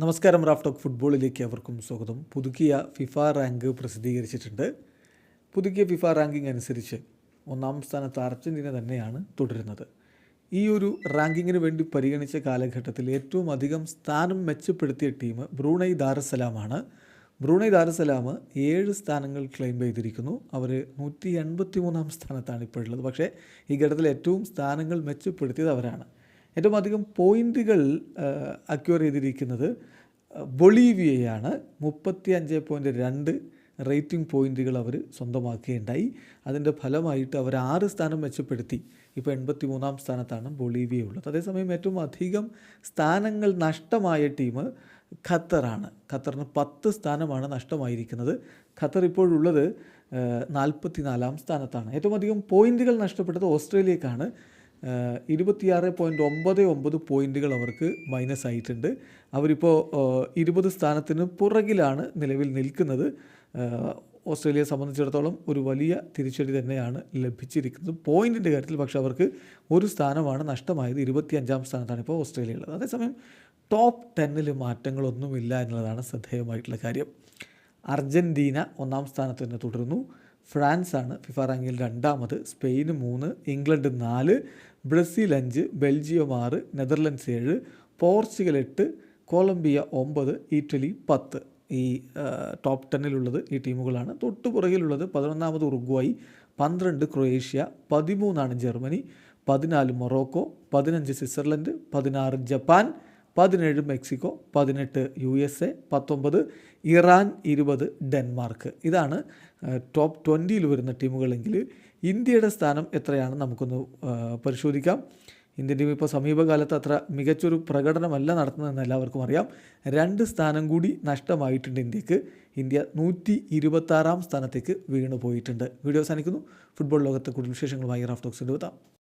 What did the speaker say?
നമസ്കാരം റാഫ്റ്റോക്ക് ഫുട്ബോളിലേക്ക് അവർക്കും സ്വാഗതം. പുതുക്കിയ ഫിഫ റാങ്ക് പ്രസിദ്ധീകരിച്ചിട്ടുണ്ട്. പുതുക്കിയ ഫിഫ റാങ്കിംഗ് അനുസരിച്ച് ഒന്നാം സ്ഥാനത്ത് അർജന്റീന തന്നെയാണ് തുടരുന്നത്. ഈ ഒരു റാങ്കിങ്ങിന് വേണ്ടി പരിഗണിച്ച കാലഘട്ടത്തിൽ ഏറ്റവും അധികം സ്ഥാനം മെച്ചപ്പെടുത്തിയ ടീം ബ്രൂണൈ ദാരസലാമാണ്. ബ്രൂണൈ ദാരസലാം ഏഴ് സ്ഥാനങ്ങൾ ക്ലെയിം ചെയ്തിരിക്കുന്നു. അവർ നൂറ്റി എൺപത്തി മൂന്നാം സ്ഥാനത്താണ് ഇപ്പോഴുള്ളത്. പക്ഷേ ഈ ഘട്ടത്തിൽ ഏറ്റവും സ്ഥാനങ്ങൾ മെച്ചപ്പെടുത്തിയത് അവരാണ്. ഏറ്റവും അധികം പോയിന്റുകൾ അക്യൂർ ചെയ്തിരിക്കുന്നത് ബൊളീവിയയാണ്. മുപ്പത്തി അഞ്ച് പോയിന്റ് രണ്ട് റേറ്റിംഗ് പോയിന്റുകൾ അവർ സ്വന്തമാക്കുകയുണ്ടായി. അതിന്റെ ഫലമായിട്ട് അവർ ആറ് സ്ഥാനം മെച്ചപ്പെടുത്തി. ഇപ്പോൾ എൺപത്തി മൂന്നാം സ്ഥാനത്താണ് ബൊളീവിയ ഉള്ളത്. അതേസമയം ഏറ്റവും അധികം സ്ഥാനങ്ങൾ നഷ്ടമായ ടീം ഖത്തറാണ്. ഖത്തറിന് പത്ത് സ്ഥാനമാണ് നഷ്ടമായിരിക്കുന്നത്. ഖത്തർ ഇപ്പോഴുള്ളത് നാൽപ്പത്തി നാലാം സ്ഥാനത്താണ്. ഏറ്റവും അധികം പോയിന്റുകൾ നഷ്ടപ്പെട്ടത് ഓസ്ട്രേലിയക്കാണ്. ഇരുപത്തിയാറ് പോയിന്റ് ഒമ്പത് ഒമ്പത് പോയിന്റുകൾ അവർക്ക് മൈനസ് ആയിട്ടുണ്ട്. അവരിപ്പോൾ ഇരുപത് സ്ഥാനത്തിന് പുറകിലാണ് നിലവിൽ നിൽക്കുന്നത്. ഓസ്ട്രേലിയയെ സംബന്ധിച്ചിടത്തോളം ഒരു വലിയ തിരിച്ചടി തന്നെയാണ് ലഭിച്ചിരിക്കുന്നത്. പോയിന്റിന്റെ കാര്യത്തിൽ പക്ഷേ അവർക്ക് ഒരു സ്ഥാനമാണ് നഷ്ടമായത്. ഇരുപത്തിയഞ്ചാം സ്ഥാനത്താണ് ഇപ്പോൾ ഓസ്ട്രേലിയ ഉള്ളത് അതേസമയം ടോപ്പ് ടെന്നിൽ മാറ്റങ്ങളൊന്നുമില്ല എന്നുള്ളതാണ് ശ്രദ്ധേയമായിട്ടുള്ള കാര്യം. അർജന്റീന ഒന്നാം സ്ഥാനത്ത് തന്നെ തുടരുന്നു. ഫ്രാൻസാണ് ഫിഫ റാങ്കിൽ രണ്ടാമത് സ്പെയിൻ മൂന്ന് ഇംഗ്ലണ്ട് നാല് ബ്രസീൽ അഞ്ച് ബെൽജിയം ആറ് നെതർലൻഡ്സ് ഏഴ് പോർച്ചുഗൽ എട്ട് കൊളംബിയ ഒമ്പത് ഇറ്റലി പത്ത്. ഈ ടോപ്പ് ടെന്നിലുള്ളത് ഈ ടീമുകളാണ്. തൊട്ടു പുറകിലുള്ളത് പതിനൊന്നാമത് ഉറുഗ്വായി പന്ത്രണ്ട് ക്രൊയേഷ്യ പതിമൂന്നാണ് ജർമ്മനി പതിനാല് മൊറോക്കോ പതിനഞ്ച് സ്വിറ്റ്സർലൻഡ് പതിനാറ് ജപ്പാൻ പതിനേഴ് മെക്സിക്കോ പതിനെട്ട് യു എസ് എ പത്തൊമ്പത് ഇറാൻ ഇരുപത് ഡെൻമാർക്ക്. ഇതാണ് ടോപ്പ് ട്വന്റിയിൽ വരുന്ന ടീമുകളെങ്കിൽ ഇന്ത്യയുടെ സ്ഥാനം എത്രയാണ് നമുക്കൊന്ന് പരിശോധിക്കാം. ഇന്ത്യൻ ടീം ഇപ്പോൾ സമീപകാലത്ത് അത്ര മികച്ചൊരു പ്രകടനമല്ല നടത്തുന്നതെന്ന് എല്ലാവർക്കും അറിയാം. രണ്ട് സ്ഥാനം കൂടി നഷ്ടമായിട്ടുണ്ട് ഇന്ത്യയ്ക്ക്. ഇന്ത്യ നൂറ്റി ഇരുപത്താറാം സ്ഥാനത്തേക്ക് വീണു പോയിട്ടുണ്ട് വീഡിയോ അവസാനിക്കുന്നു. ഫുട്ബോൾ ലോകത്തെ കൂടുതൽ വിശേഷങ്ങളുമായി റാഫ്റ്റോക്സിന്റെ എത്താം.